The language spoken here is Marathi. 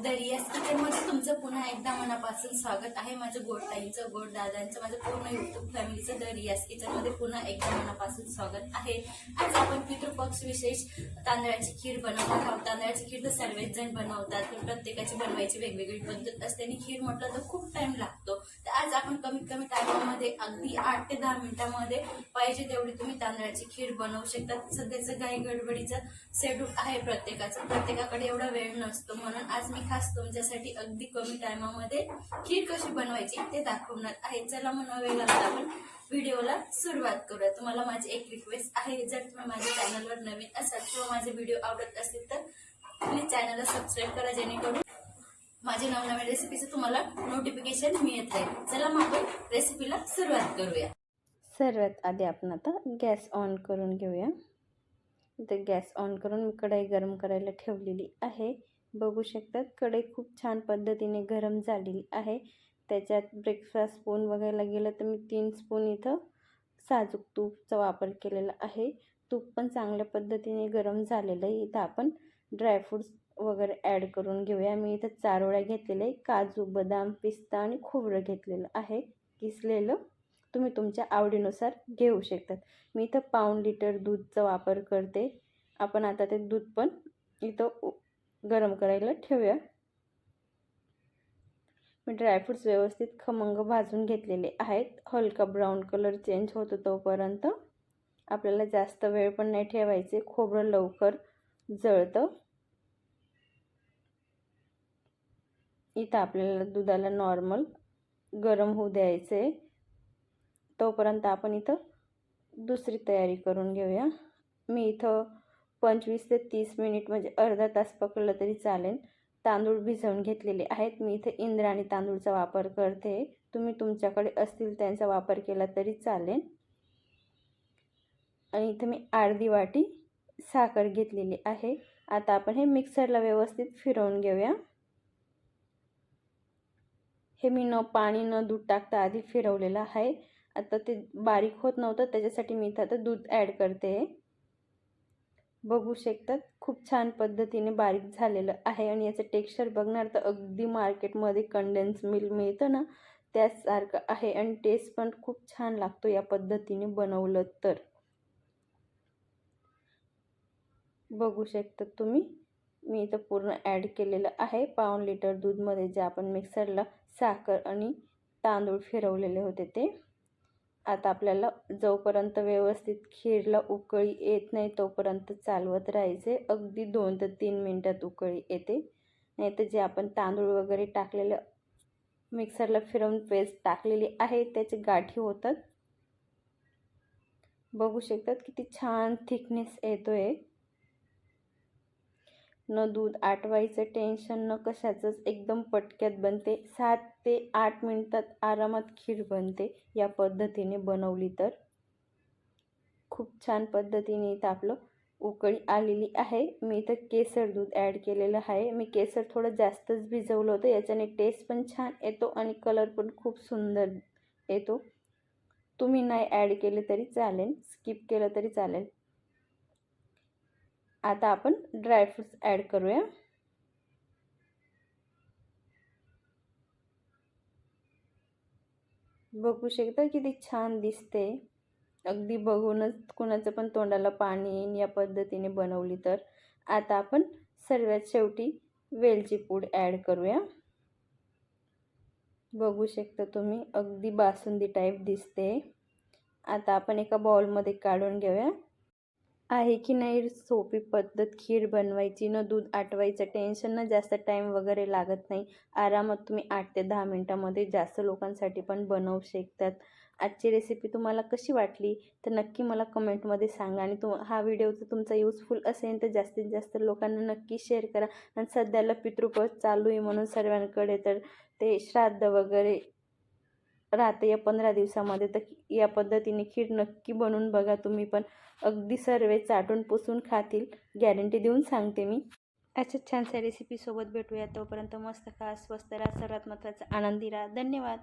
रियाज किचनमध्ये तुमचं पुन्हा एकदा मनापासून स्वागत आहे. माझं गोड ताईंचं गोड दादांचं माझं पूर्ण युट्यूब फॅमिलीचं दरियास किचनमध्ये पुन्हा एकदा मनापासून स्वागत आहे. आज आपण पितृपक्ष विशेष तांदळाची खीर बनवणार आहोत. तांदळाची खीर तर सर्वच जण बनवतात पण प्रत्येकाची बनवायची वेगवेगळी पद्धत असते आणि खीर म्हटलं तर खूप टाइम लागतो. तर आज आपण कमीत कमी टायमामध्ये अगदी आठ ते दहा मिनिटामध्ये पाहिजे तेवढी तुम्ही तांदळाची खीर बनवू शकता. सध्याचं काही गडबडीचं शेड्यूल आहे प्रत्येकाचं. प्रत्येकाकडे एवढा वेळ नसतो म्हणून आज मी खास तुमच्यासाठी अगदी कमी टायमामध्ये खीर कशी बनवायची ते दाखवणार आहे. चला म्हणा वेळ लागला आपण व्हिडिओला सुरुवात करूया. तुम्हाला माझी एक रिक्वेस्ट आहे जर तुम्ही माझ्या चॅनलवर नवीन असाल किंवा माझे व्हिडिओ आवडत असतील तर प्लीज चॅनलला सबस्क्राईब करा जेणेकरून माझ्या नवनवीन रेसिपीचं तुम्हाला नोटिफिकेशन मिळत राहील. चला मग आपण रेसिपीला सुरुवात करूया. सर्वात आधी आपण आता गॅस ऑन करून घेऊया. इथे गॅस ऑन करून मी कढई गरम करायला ठेवलेली आहे. बघू शकतात. कढई खूप छान पद्धतीने गरम झालेली आहे. त्याच्यात ब्रेकफास्ट स्पून बघायला गेलं तर मी तीन स्पून इथं साजूक तूपचा वापर केलेला आहे. तूप पण चांगल्या पद्धतीने गरम झालेलं आहे. इथं आपण ड्रायफ्रूट्स वगैरे ॲड करून घेऊया. मी इथं चारोळ्या घेतलेले आहे. काजू बदाम पिस्ता आणि खोबरं घेतलेलं आहे. किसलेलं तुम्ही तुमच्या आवडीनुसार घेऊ शकतात. मी इथं पाऊण लिटर दूधचा वापर करते. आपण आता ते दूध पण इथं गरम करायला ठेवूया. मी ड्रायफ्रूट्स व्यवस्थित खमंग भाजून घेतलेले आहेत. हलका ब्राऊन कलर चेंज होतो तोपर्यंत आपल्याला जास्त वेळ पण नाही ठेवायचे. खोबरं लवकर जळतं. इथं आपल्याला दुधाला नॉर्मल गरम होऊ द्यायचं. आहे तोपर्यंत आपण इथं दुसरी तयारी करून घेऊया. मी इथं पंचवीस ते तीस मिनिट म्हणजे अर्धा तास पकडलं तरी चालेल. तांदूळ भिजवून घेतलेले आहेत. मी इथे इंद्राणी तांदूळचा वापर करते. तुम्ही तुमच्याकडे असतील त्यांचा वापर केला तरी चालेल. आणि इथं मी अर्धी वाटी साखर घेतलेली आहे. आता आपण हे मिक्सरला व्यवस्थित फिरवून घेऊया. हे मी न पाणी न दूध टाकता आधी फिरवलेलं आहे. आता ते बारीक होत नव्हतं. त्याच्यासाठी मी इथं आता दूध ॲड करते. बघू शकतात. खूप छान पद्धतीने बारीक झालेलं आहे आणि याचं टेक्स्चर बघणार तर अगदी मार्केटमध्ये कंडेन्स मिल्क मिळतं ना? त्याचसारखं आहे आणि टेस्ट पण खूप छान लागतो या पद्धतीने बनवलं तर. बघू शकता तुम्ही. मी इथं पूर्ण ॲड केलेलं आहे. पाऊण लिटर दूधमध्ये जे आपण मिक्सरला साखर आणि तांदूळ फिरवलेले होते ते. आता आपल्याला जोपर्यंत व्यवस्थित खीरला उकळी येत नाही तोपर्यंत चालवत राहायचे. अगदी दोन ते तीन मिनटात उकळी येते. नाही तर जे आपण तांदूळ वगैरे टाकलेलं मिक्सरला फिरवून पेस्ट टाकलेली आहे त्याचे गाठी होतात. बघू शकतात किती छान थिकनेस येतो आहे न दूध आटवायचं टेन्शन न कशाचंच एकदम पटक्यात बनते. सात ते आठ मिनटात आरामात खीर बनते. या पद्धतीने बनवली तर. खूप छान पद्धतीने इथं आपलं उकळी आलेली आहे. मी इथं केसर दूध ॲड केलेलं आहे. मी केसर थोडं जास्तच भिजवलं होतं. याच्याने टेस्ट पण छान येतो आणि कलर पण खूप सुंदर येतो. तुम्ही नाही ॲड केले तरी चालेल. स्किप केलं तरी चालेल. आता आपण ड्रायफ्रुट्स ॲड करूया. बघू शकता किती छान दिसते. अगदी बघूनच कुणाचं पण तोंडाला पाणी येईन या पद्धतीने बनवली तर. आता आपण सर्वात शेवटी वेलची पूड ॲड करूया. बघू शकता तुम्ही अगदी बासुंदी टाईप दिसते. आता आपण एका बॉलमध्ये काढून घेऊया. आहे की नाही सोपी पद्धत खीर बनवायची न दूध आटवायचं टेन्शन न जास्त टाईम वगैरे लागत नाही. आरामात तुम्ही आठ ते दहा मिनटामध्ये जास्त लोकांसाठी पण बनवू शकतात. आजची रेसिपी तुम्हाला कशी वाटली तर नक्की मला कमेंटमध्ये सांगा. आणि तुम हा व्हिडिओ जर तुमचा यूजफुल असेल तर जास्तीत जास्त लोकांना नक्की शेअर करा. आणि सध्याला पितृपद चालू आहे म्हणून सर्वांकडे तर ते श्राद्ध वगैरे राहते या पंधरा दिवसामध्ये. तर या पद्धतीने खीर नक्की बनवून बघा. तुम्ही पण अगदी सर्व चाटून पुसून खातील. गॅरंटी देऊन सांगते मी. अशा छानशा रेसिपीसोबत भेटूया. तोपर्यंत मस्त खा स्वस्त राहा सर्वात महत्त्वाचं आनंदी राहा. धन्यवाद.